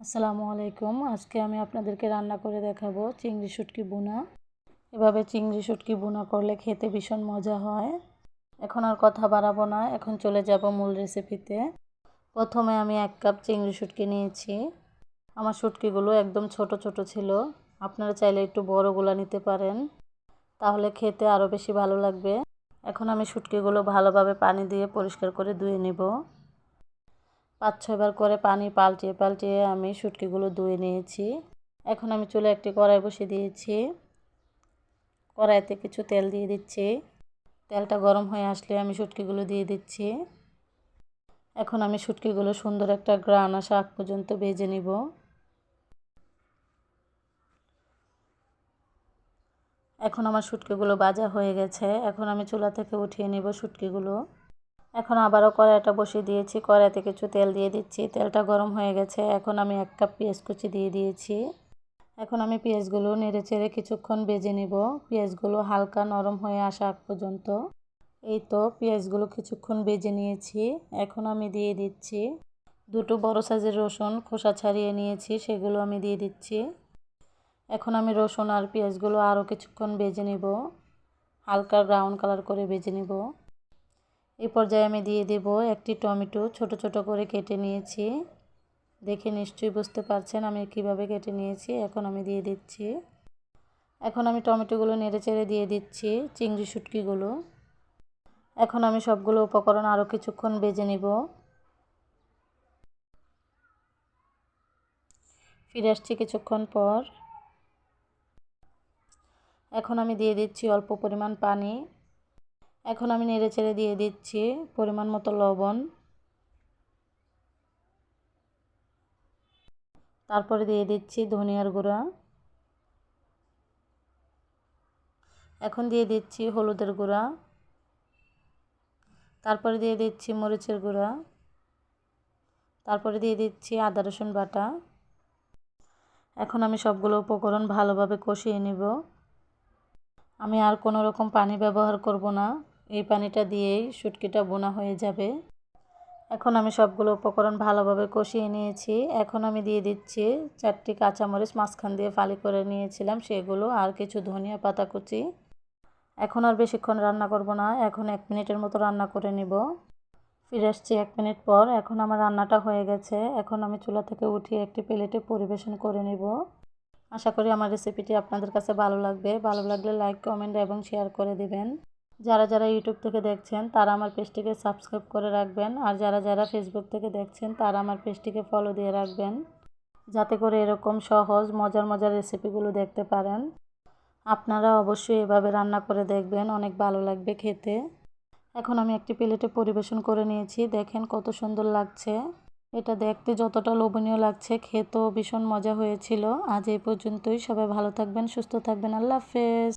আসসালামু আলাইকুম। আজকে আমি আপনাদেরকে রান্না করে দেখাবো চিংড়ি শুটকি বোনা এভাবে চিংড়ি শুটকি বোনা করলে খেতে ভীষণ মজা হয়। এখন আর কথা বাড়াবো না। এখন চলে যাব মূল রেসিপিতে। প্রথমে আমি এক কাপ চিংড়ি শুটকি নিয়েছি। আমার শুটকিগুলো একদম ছোট ছোট ছিল। আপনারা চাইলে একটু বড়গুলো নিতে পারেন। তাহলে খেতে আরও বেশি ভালো লাগবে। এখন আমি শুটকিগুলো ভালোভাবে পানি দিয়ে পরিষ্কার করে ধুয়ে নেব। পাঁচ ছয়বার করে পানি পাল্টিয়ে পাল্টিয়ে আমি শুটকিগুলো ধুয়ে নিয়েছি। এখন আমি চুলে একটি কড়াই বসিয়ে দিয়েছি। কড়াইতে কিছু তেল দিয়ে দিচ্ছি। তেলটা গরম হয়ে আসলে আমি শুটকিগুলো দিয়ে দিচ্ছি। এখন আমি শুটকিগুলো সুন্দর একটা গ্রান আসা আগ পর্যন্ত বেজে নিব। এখন আমার শুটকিগুলো বাজা হয়ে গেছে। এখন আমি চুলা থেকে উঠিয়ে নিব শুটকিগুলো এখন আবারও কড়াইটা বসিয়ে দিয়েছি। কড়াইতে কিছু তেল দিয়ে দিচ্ছি। তেলটা গরম হয়ে গেছে। এখন আমি এক কাপ পেঁয়াজ কুচি দিয়ে দিয়েছি। এখন আমি পেঁয়াজগুলো নেড়ে চেড়ে কিছুক্ষণ বেজে নিব। পেঁয়াজগুলো হালকা নরম হয়ে আসা পর্যন্ত। এই তো পেঁয়াজগুলো কিছুক্ষণ বেজে নিয়েছি। এখন আমি দিয়ে দিচ্ছি দুটো বড় সাইজের রসুন খোসা ছাড়িয়ে নিয়েছি। সেগুলো আমি দিয়ে দিচ্ছি। এখন আমি রসুন আর পেঁয়াজগুলো আরও কিছুক্ষণ বেজে নিব। হালকা ব্রাউন কালার করে বেজে নিব। এই পর্যায়ে আমি দিয়ে দেব একটি টমেটো, ছোট ছোট করে কেটে নিয়েছি। দেখে নিশ্চয়ই বুঝতে পারছেন আমি কীভাবে কেটে নিয়েছি, এখন আমি দিয়ে দিচ্ছি। এখন আমি টমেটোগুলো নেড়ে চেড়ে দিয়ে দিচ্ছি, চিংড়ি শুটকিগুলো। এখন আমি সবগুলো উপকরণ আরও কিছুক্ষণ বেজে নিব। ফিরে আসছি কিছুক্ষণ পর। এখন আমি দিয়ে দিচ্ছি অল্প পরিমাণ পানি। এখন আমি নেড়ে চেড়ে দিয়ে দিচ্ছি পরিমাণ মতো লবণ। তারপরে দিয়ে দিচ্ছি ধনিয়ার গুঁড়া। এখন দিয়ে দিচ্ছি হলুদের গুঁড়া। তারপরে দিয়ে দিচ্ছি মরিচের গুঁড়া। তারপরে দিয়ে দিচ্ছি আদা রসুন বাটা। এখন আমি সবগুলো উপকরণ ভালোভাবে কষিয়ে নিব। আমি আর কোনো রকম পানি ব্যবহার করব না। এই পানিটা দিয়েই শুটকিটা বোনা হয়ে যাবে। এখন আমি সবগুলো উপকরণ ভালোভাবে কষিয়ে নিয়েছি। এখন আমি দিয়ে দিচ্ছি চারটি কাঁচামরিচ মাঝখান দিয়ে ফালি করে নিয়েছিলাম, সেগুলো আর কিছু ধনিয়া পাতা কুচি। এখন আর বেশিক্ষণ রান্না করব না, এখন এক মিনিটের মতো রান্না করে নিব। ফিরে আসছি এক মিনিট পর, এখন আমার রান্নাটা হয়ে গেছে। এখন আমি চুলা থেকে উঠিয়ে একটি প্লেটে পরিবেশন করে নিব। আশা করি আমার রেসিপিটি আপনাদের কাছে ভালো লাগবে। ভালো লাগলে লাইক, কমেন্ট এবং শেয়ার করে দিবেন। যারা যারা ইউটিউব থেকে দেখছেন, তারা আমার পেজটিকে সাবস্ক্রাইব করে রাখবেন। আর যারা যারা ফেসবুক থেকে দেখছেন, তারা আমার পেজটিকে ফলো দিয়ে রাখবেন। যাতে করে এরকম সহজ, মজার মজার রেসিপিগুলো দেখতে পারেন। আপনারা অবশ্যই এভাবে রান্না করে দেখবেন, অনেক ভালো লাগবে খেতে। এখন আমি একটি প্লেটে পরিবেশন করে নিয়েছি। দেখেন কত সুন্দর লাগছে। এটা দেখতে যতটা লোভনীয় লাগছে, খেতেও ভীষণ মজা হয়েছিল। আজ এই পর্যন্তই। সবাই ভালো থাকবেন, সুস্থ থাকবেন। আল্লাহ হাফেজ।